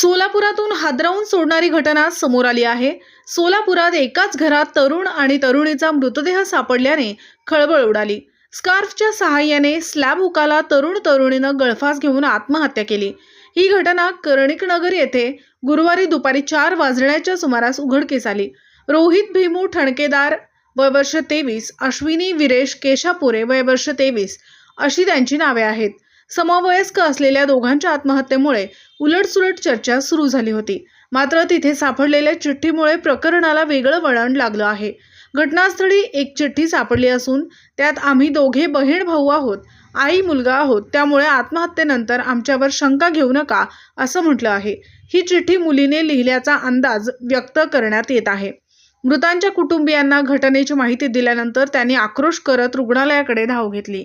सोलापुरातून हादरवून सोडणारी घटना समोर आली आहे. सोलापुरात एकाच घरात तरुण आणि तरुणीचा मृतदेह सापडल्याने खळबळ उडाली. स्कार्फच्या सहाय्याने स्लॅब हुकाला तरुण तरुणीनं गळफास घेऊन आत्महत्या केली. ही घटना कर्णिकनगर येथे गुरुवारी दुपारी चार वाजण्याच्या सुमारास उघडकीस आली. रोहित भीमू ठणकेदार वय वर्ष तेवीस अश्विनी विरेश केशापुरे वय वर्ष तेवीस अशी त्यांची नावे आहेत. समवयस्क असलेल्या दोघांच्या आत्महत्येमुळे उलटसुलट चर्चा सुरू झाली होती. मात्र तिथे सापडलेल्या चिठ्ठीमुळे प्रकरणाला वेगळं वळण लागलं आहे. घटनास्थळी एक चिठ्ठी सापडली असून त्यात आम्ही दोघे बहीण भाऊ आहोत आई मुलगा आहोत त्यामुळे आत्महत्येनंतर आमच्यावर शंका घेऊ नका असं म्हटलं आहे. ही चिठ्ठी मुलीने लिहिल्याचा अंदाज व्यक्त करण्यात येत आहे. मृतांच्या कुटुंबियांना घटनेची माहिती दिल्यानंतर त्यांनी आक्रोश करत रुग्णालयाकडे धाव घेतली.